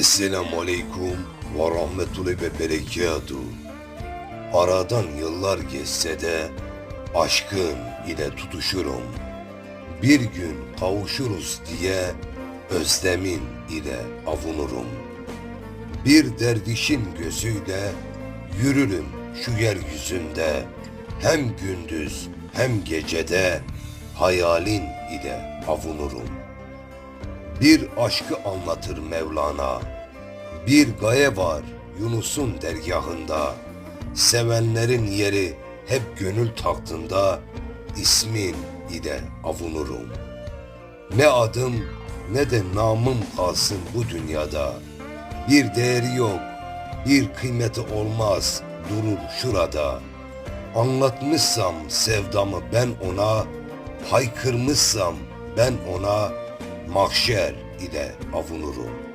Esselamu Aleyküm ve Rahmetullahi ve Berekatuhu. Aradan yıllar geçse de aşkın ile tutuşurum. Bir gün kavuşuruz diye özlemin ile avunurum. Bir dervişin gözüyle yürürüm şu yeryüzünde. Hem gündüz hem gecede hayalin ile avunurum. Bir aşkı anlatır Mevlana. Bir gaye var Yunus'un dergahında. Sevenlerin yeri hep gönül tahtında. İsmin ile avunurum. Ne adım ne de namım kalsın bu dünyada. Bir değeri yok, bir kıymeti olmaz durur şurada. Anlatmışsam sevdamı ben ona, haykırmışsam ben ona mahşer ile avunurum.